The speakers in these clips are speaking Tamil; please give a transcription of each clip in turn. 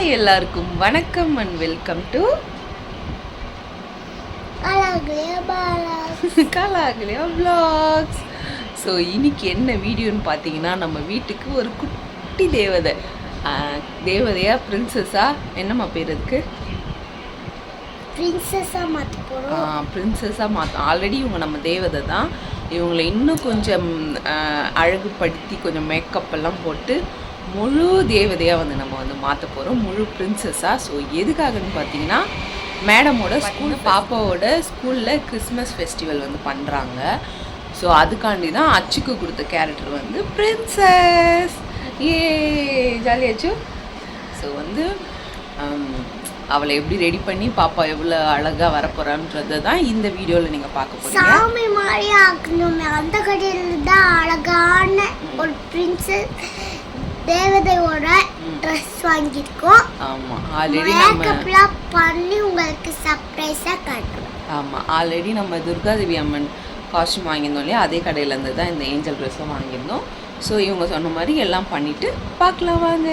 ஹாய் எல்லாருக்கும். வணக்கம் and welcome to Kalakaliya vlogs. So இன்னைக்கு என்ன வீடியோன்னு பார்த்தீங்கன்னா நம்ம வீட்டுக்கு ஒரு குட்டி தேவதை. தேவதையா பிரின்சஸா என்னம்மா பேர் அதுக்கு? பிரின்சஸா மாத்த போறோம். பிரின்சஸாக ஆல்ரெடி இவங்க நம்ம தேவதை தான். இவங்களை இன்னும் கொஞ்சம் அழகுபடுத்தி கொஞ்சம் மேக்கப் எல்லாம் போட்டு முழு தேவதையாக வந்து நம்ம வந்து மாற்ற போகிறோம் முழு பிரின்சஸாக ஸோ எதுக்காகன்னு பார்த்தீங்கன்னா மேடமோட ஸ்கூல் பாப்பாவோட ஸ்கூலில் கிறிஸ்மஸ் ஃபெஸ்டிவல் வந்து பண்ணுறாங்க ஸோ அதுக்காண்டி தான் அச்சுக்கு கொடுத்த கேரக்டர் வந்து பிரின்சஸ் ஏ ஜாலியாச்சு ஸோ வந்து ஹம், அவளை எப்படி ரெடி பண்ணி பாப்பா எவ்வளோ அழகாக வரப்போறான்றதை தான் இந்த வீடியோவில் நீங்கள் பார்க்க போறீங்க. சாமி மாதிரி ஆக்கணுமே. அந்த கடையில் தான் அழகான ஒரு பிரின்சஸ் தேவதையோட ட்ரெஸ் வாங்கியிருக்கோம். ஆமாம் ஆல்ரெடி நம்ம பண்ணி உங்களுக்கு சர்ப்ரைஸாக காட்டுவோம் ஆமாம் ஆல்ரெடி நம்ம துர்காதேவி அம்மன் காஸ்டியூம் வாங்கியிருந்தோம் இல்லையா? அதே கடையிலேருந்து தான் இந்த ஏஞ்சல் ட்ரெஸ்ஸும் வாங்கியிருந்தோம். ஸோ இவங்க சொன்ன மாதிரி எல்லாம் பண்ணிட்டு பார்க்கலாம் வாங்க.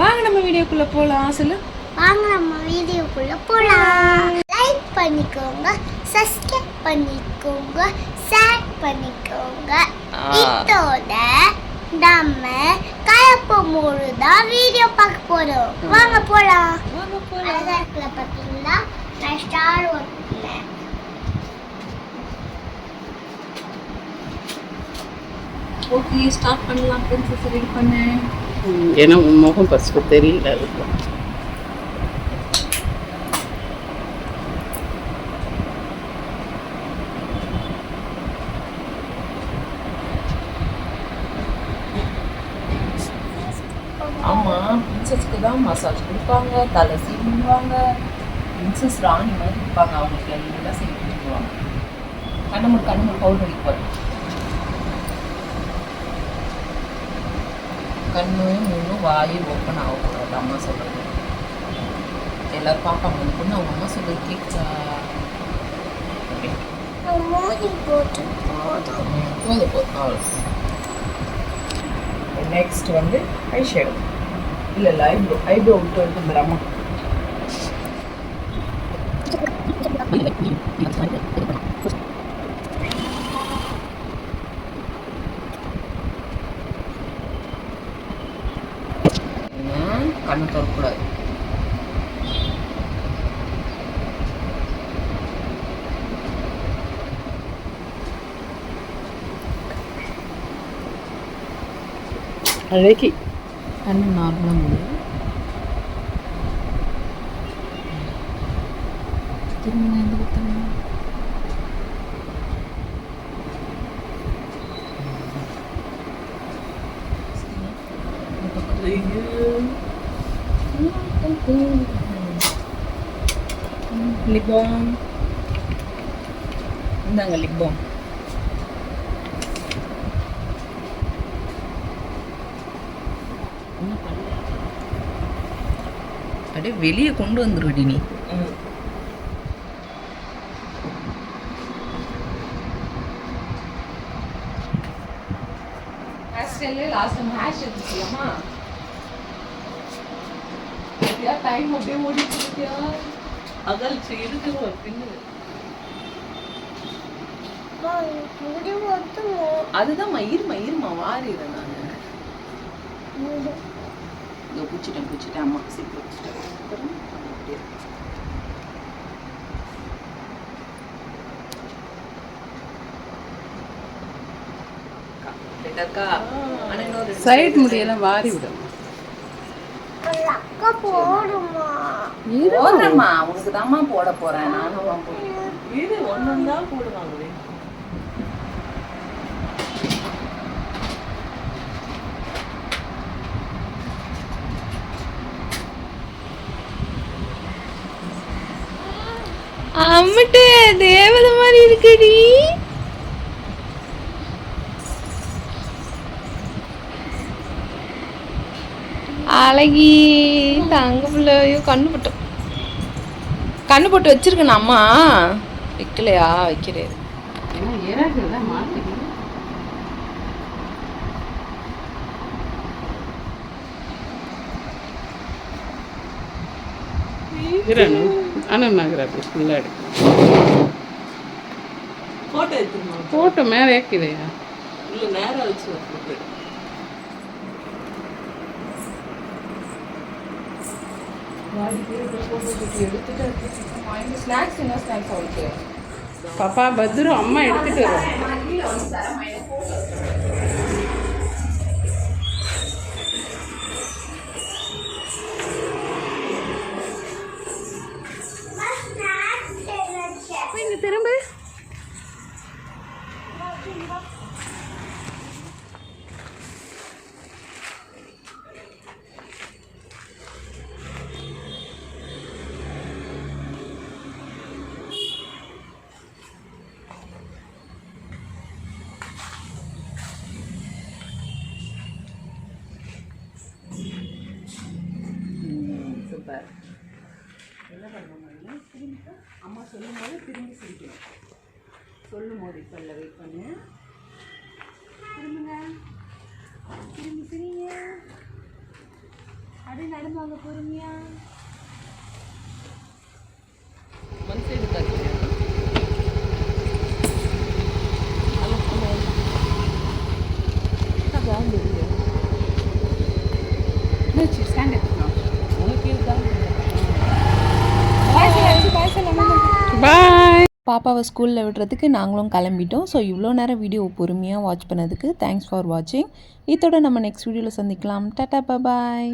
வாங்க நம்ம வீடியோக்குள்ளே போகலாம் சொல்லு. வாங்க நம்ம வீடியோக்குள்ள போலாம். லைக் பண்ணிக்கோங்க சப்ஸ்கிரைப் பண்ணிக்கோங்க ஷேர் பண்ணிக்கோங்க. இதோட நம்ம கலப்பமோடு தான் வீடியோ பார்க்க போறோம். வாங்க போலாம். வாங்க அழகா இருக்குல்ல பார்த்தீங்களா நான் ஸ்டார் ஒட்டினேன் ஓகே ஸ்டார்ட் பண்ணலாம். பிரின்சஸ் ரெடி பண்ணேன் ஏன்னா உன் முகம் ஃபஸ்ட்டு தெரியல அதுக்கு. ஆமாம் பிரின்சஸ்க்கு தான் மசாஜ் கொடுப்பாங்க தலை சீவிடுவாங்க பிரின்சஸ் ராணி மாதிரி இருப்பாங்க அவங்களுக்கு எல்லாம் சீவி கொடுத்துருவாங்க. கண்ணமுடி கண்ணமுடி பவுடர் அடிப்பாரு கண்ணு மூணு வாயு ஓப்பன் ஆகக்கூடாது அம்மா சொல்கிறது எல்லாரும் பார்ப்பாங்க அந்த பொண்ணு அவங்க அம்மா சொல்கிறது கேட்குச்சா போதும். போதும் நெக்ஸ்ட் வந்து ஐ ஷேடோ இல்லை இல்லை ஐப்ரோ ஐப்ரோ விட்டு வந்து அம்மா கண்ணு திறக்கூடாது அழகி అన్నీ నార్మల్ ఉంది తిరిగి ఎందుకు తిరిగి Libong. Nang libong. அப்படியே வெளியே கொண்டு வந்துருடி நீ. லாஸ்ட் டைம் ஹேஷ் எடுத்துக்கலாமா டைம் அப்படியே ஓடிட்டு அகல் இருக்கு பின்னு முடி மட்டும் அதுதான் இருமா இருமா வாரிடுறேன் நான். இதோ பிடிச்சிட்டேன் பிடிச்சிட்டேன் அம்மா சீக்கிரம் பிடிச்சிட்டேன் அப்புறம் அப்படியே. சைடு முடியெல்லாம் வாரி விடும்? அக்கா போடுமா? உனக்கு தாம்மா போட போறேன். நானும் தான் போடுறேன். இது ஒன்று தான் போடுவாங்க அம்மட்டு தேவதை மாதிரி இருக்குடி. அழகி தங்க பிள்ளையோ கண்ணு போட்டோம் கண்ணு போட்டு வச்சிருக்கேன் அம்மா. வைக்கலையா? வைக்கிறேன். இரணு அண்ணன் நகர் அப்படி ஃபுல்லாக எடுக்கும் ஃபோட்டோ மேலே ஏக்கிதையா இல்லை நேராக வச்சு பாப்பா பத்ரு அம்மா எடுத்துட்டு வரோம் என்ன பண்ணுவாங்க திரும்ப அம்மா சொல்லும் போது திரும்பி சிரிக்கணும். சொல்லும் போது இப்போ இல்லை வெயிட் பண்ணு. திரும்புங்க. திரும்பி சிரிங்க. அப்படியே நடந்து வாங்க பொறுமையாக பாப்பாவை ஸ்கூலில் விடுறதுக்கு நாங்களும் கிளம்பிட்டோம். ஸோ இவ்வளோ நேரம் வீடியோ பொறுமையாக வாட்ச் பண்ணதுக்கு தேங்க்ஸ் ஃபார் வாட்சிங் இதோட நம்ம நெக்ஸ்ட் வீடியோவில் சந்திக்கலாம். டாட்டா பாய்